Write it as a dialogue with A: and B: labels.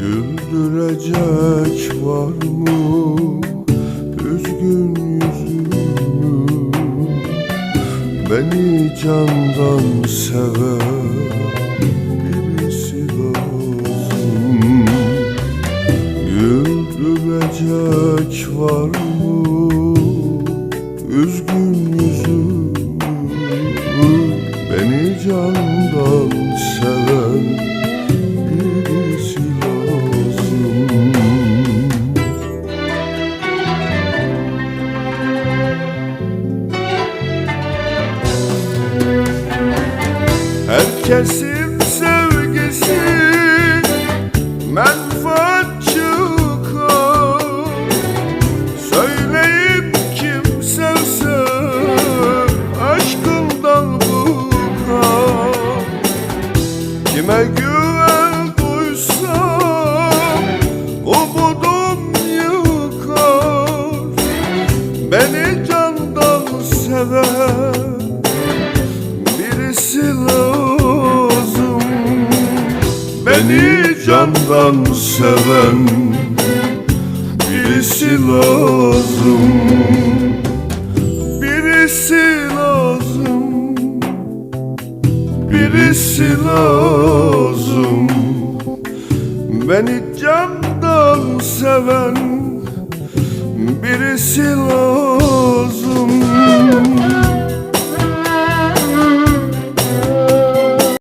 A: Güldürecek var mı? Üzgün yüzümü. Beni candan seven birisi lazım. Güldürecek var mı? Üzgün yüzümü. Beni candan seven Herkesin sevgisi menfaat çıkar Söyleyip kim sevse aşkından bıkar Kime güven duysam umudum yıkar. Beni candan seven birisi lazım Beni candan seven birisi lazım. Birisi lazım. Birisi lazım. Beni candan seven birisi lazım